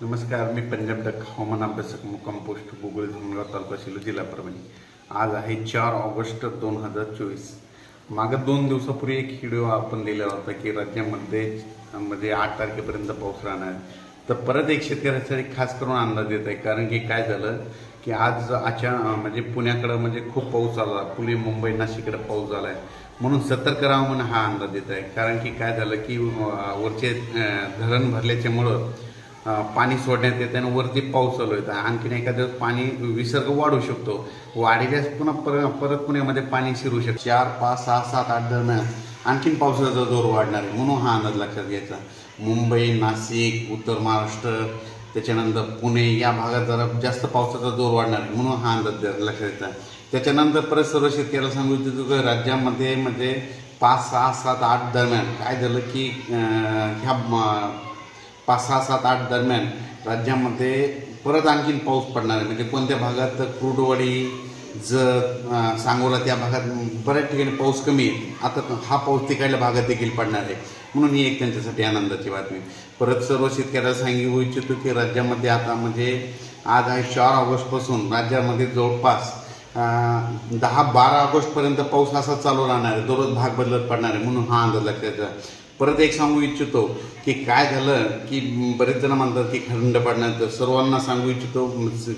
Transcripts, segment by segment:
नमस्कार मी पंजाब डक हवामान अभ्यासक मुक्काम पोस्ट गुगल धुमगाव तालुका शिलो जिल्हा परभणी. आज आहे चार ऑगस्ट दोन हजार चोवीस. मागं दोन दिवसापूर्वी एक व्हिडिओ आपण दिला होता की राज्यामध्ये म्हणजे आठ तारखेपर्यंत पाऊस राहणार. तर परत एक शेतकऱ्यासाठी खास करून अंदाज येत आहे कारण की काय झालं की आज अचा म्हणजे पुण्याकडं म्हणजे खूप पाऊस आला. पुणे मुंबई नाशिककडे पाऊस झाला आहे म्हणून सतर्क राहा म्हणून हा अंदाज येत आहे. कारण की काय झालं की वरचे धरण भरल्याच्यामुळं पाणी सोडण्यात येते आणि वरती पाऊस चालू येतं आणखीन एखाद्या दिवस पाणी विसर्ग वाढू शकतो. वाढल्यास पुन्हा पर परत पुण्यामध्ये पाणी शिरू शकतो. चार पाच सहा सात आठ दरम्यान आणखीन पावसाचा जोर वाढणार आहे म्हणून हा अंदाज लक्षात घ्यायचा. मुंबई नाशिक उत्तर महाराष्ट्र त्याच्यानंतर पुणे या भागात जरा जास्त पावसाचा जोर वाढणार आहे म्हणून हा अंदाज लक्षात घ्यायचा. त्याच्यानंतर परत सर्व शेतकऱ्याला सांगू इच्छितो की राज्यामध्ये म्हणजे पाच सहा सात आठ दरम्यान काय झालं की ह्या म- पाच सहा सात आठ दरम्यान राज्यामध्ये परत आणखीन पाऊस पडणार आहे. म्हणजे कोणत्या भागात क्रुडवडी जत सांगोला त्या भागात बऱ्याच ठिकाणी पाऊस कमी आहे. आता हा पाऊस तिकडल्या भागात देखील पडणार आहे. म्हणून ही एक त्यांच्यासाठी आनंदाची बातमी परत सर्व शेतकऱ्याला सांगू इच्छितो की राज्यामध्ये आता म्हणजे आज आहे चार ऑगस्टपासून राज्यामध्ये जवळपास दहा बारा ऑगस्टपर्यंत पाऊस असा चालू राहणार आहे. दररोज भाग बदलत पडणार आहे म्हणून हा अंदाज लक्षात परत एक सांगू इच्छितो की काय झालं की बरेच जण म्हणतात की खंड पडणार. तर सर्वांना सांगू इच्छितो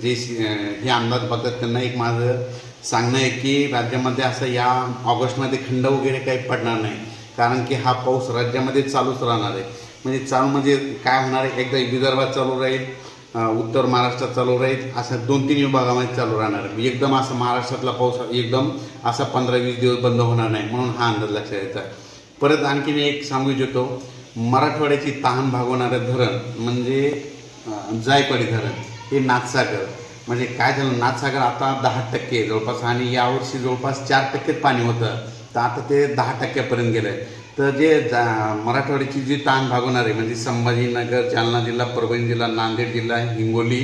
जे हे अंदाज बघतात त्यांना एक माझं सांगणं आहे की राज्यामध्ये असं या ऑगस्टमध्ये खंड वगैरे काही पडणार नाही. कारण की हा पाऊस राज्यामध्ये चालूच राहणार आहे. म्हणजे चालू म्हणजे काय होणार आहे? एकदा विदर्भात चालू राहील. उत्तर महाराष्ट्रात चालू राहील. असं दोन तीन विभागामध्ये चालू राहणार आहे. एकदम असं महाराष्ट्रातला पाऊस एकदम असा पंधरा वीस दिवस बंद होणार नाही म्हणून हा अंदाज लक्षात यायचा परत आणखीन एक सांगू इच्छितो. मराठवाड्याची तहान भागवणारं धरण म्हणजे जायकवाडी धरण. हे नाथसागर. म्हणजे काय झालं? नाथसागर आता दहा टक्के जवळपास आणि यावर्षी जवळपास चार टक्केच पाणी होतं. तर आता ते दहा टक्क्यापर्यंत गेलं आहे तर जे जा मराठवाड्याची जी ताण भागवणार आहे म्हणजे संभाजीनगर जालना जिल्हा परभणी जिल्हा नांदेड जिल्हा हिंगोली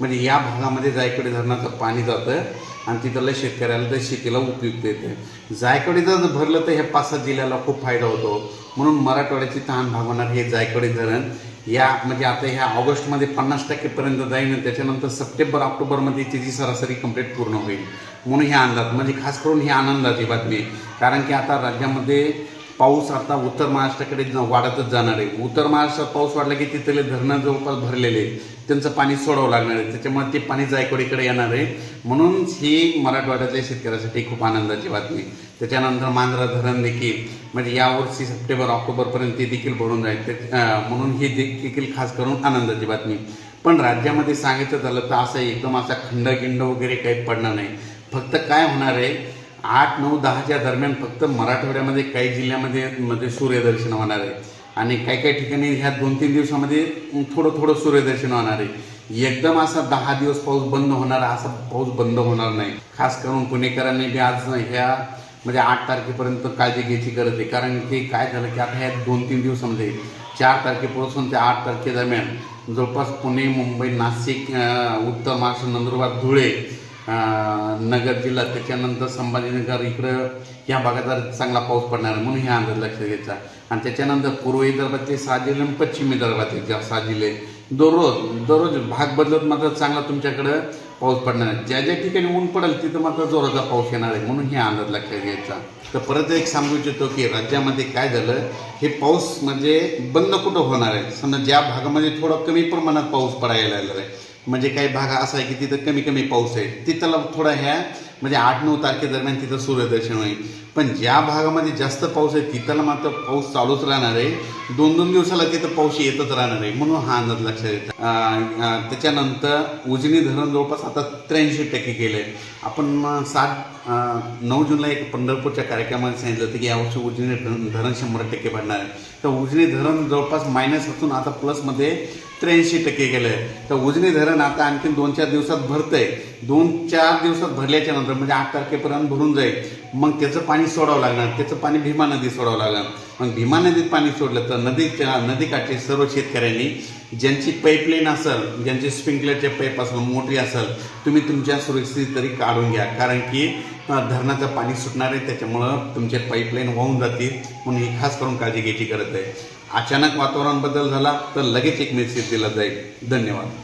म्हणजे या भागामध्ये जायकवाडी धरणाचं पाणी जातं आणि तिथल्या शेतकऱ्याला तर शेतीला उपयुक्त येते. जायकवाडी जर भरलं तर ह्या पाच सात जिल्ह्याला खूप फायदा होतो. म्हणून मराठवाड्याची तहान भागवणार हे जायकवाडी धरण या म्हणजे आता ह्या ऑगस्टमध्ये पन्नास टक्केपर्यंत जाईल त्याच्यानंतर सप्टेंबर ऑक्टोबरमध्ये त्याची सरासरी कंप्लीट पूर्ण होईल. म्हणून हे अंदाज म्हणजे खास करून ही आनंदाची बातमी. कारण की आता राज्यामध्ये पाऊस आता उत्तर महाराष्ट्राकडे वाढतच जाणार आहे. उत्तर महाराष्ट्रात पाऊस वाढला की तिथले धरणं जवळपास भरलेले आहेत. त्यांचं पाणी सोडावं लागणार आहे. त्याच्यामुळे ते पाणी जायकवाडीकडे येणार आहे. म्हणून ही मराठवाड्यातल्या शेतकऱ्यासाठी खूप आनंदाची बातमी त्याच्यानंतर मांजरा धरण देखील म्हणजे यावर्षी सप्टेंबर ऑक्टोबरपर्यंत ते देखील भरून जाईल म्हणून ही देखील खास करून आनंदाची बातमी पण राज्यामध्ये सांगायचं झालं तर असं एकदम असा खंडगिंड वगैरे काही पडणार नाही. फक्त काय होणार आहे आठ नऊ दहाच्या दरम्यान फक्त मराठवाड्यामध्ये काही जिल्ह्यामध्ये मध्ये सूर्यदर्शन होणार आहे. आणि काही काही ठिकाणी ह्या दोन तीन दिवसामध्ये थोडं थोडं सूर्यदर्शन होणार आहे. एकदम असा दहा दिवस पाऊस बंद होणार असा पाऊस बंद होणार नाही. खास करून पुणेकरांनी बी आज ह्या म्हणजे आठ तारखेपर्यंत काळजी घ्यायची गरज आहे. कारण की काय झालं की आता ह्या दोन तीन दिवसामध्ये चार तारखेपासून ते आठ तारखेदरम्यान जवळपास पुणे मुंबई नाशिक उत्तर महाराष्ट्र नंदुरबार धुळे नगर जिल्हा त्याच्यानंतर संभाजीनगर इकडं ह्या भागात चांगला पाऊस पडणार आहे म्हणून हे अंदाज लक्षात घ्यायचा. आणि त्याच्यानंतर पूर्व विदर्भातले सहा जिल्हे आणि पश्चिम विदर्भातले ज्या सहा जिल्हे. दररोज दररोज भाग बदलत मात्र चांगला तुमच्याकडं पाऊस पडणार आहे. ज्या ज्या ठिकाणी ऊन पडेल तिथं मात्र जोराचा पाऊस येणार आहे म्हणून हे अंदाज लक्षात घ्यायचा. तर परत एक सांगू इच्छितो की राज्यामध्ये काय झालं हे पाऊस म्हणजे बंद कुठं होणार आहे? समजा ज्या भागामध्ये थोडा कमी प्रमाणात पाऊस पडायला लागला आहे म्हणजे काही भाग असा आहे की तिथं कमी कमी पाऊस आहे. तिथं थोडा ह्या म्हणजे आठ नऊ तारखेदरम्यान तिथं सूर्यदर्शन होईल. पण ज्या भागामध्ये जास्त पाऊस आहे तिथला मात्र पाऊस चालूच राहणार आहे. दोन दोन दिवसाला तिथं पाऊस येतच राहणार आहे म्हणून हा अंदाज लक्षात येतो. त्याच्यानंतर उजनी धरण जवळपास आता त्र्याऐंशी टक्के केलं आहे आपण सात नऊ जूनला एक पंढरपूरच्या कार्यक्रमात सांगितलं होतं की यावर्षी उजनी धरण धरण शंभर टक्के भरणार आहे. तर उजनी धरण जवळपास मायनस असून आता प्लसमध्ये त्र्याऐंशी टक्के गेलं आहे तर उजनी धरण आता आणखीन दोन चार दिवसात भरतंय. दोन चार दिवसात भरल्याच्या नंतर म्हणजे आठ तारखेपर्यंत भरून जाईल. मग त्याचं पाणी सोडावं लागणार त्याचं पाणी भीमा नदीत सोडावं लागणार. मग भीमा नदीत पाणी सोडलं तर नदीच्या नदीकाठचे सर्व शेतकऱ्यांनी ज्यांची पाईपलाईन असेल ज्यांची स्प्रिंकलरचे पाईप असेल मोटरी असेल तुम्ही तुमच्या सुरक्षित तरी काढून घ्या. कारण की धरणाचं पाणी सुटणार आहे त्याच्यामुळं तुमचे पाईपलाईन वाहून जातील. म्हणून ही खास करून काळजी घ्यायची गरज आहे. अचानक वातावरण बदल झाला तर लगेच एक मेसेज दिला जाईल. धन्यवाद.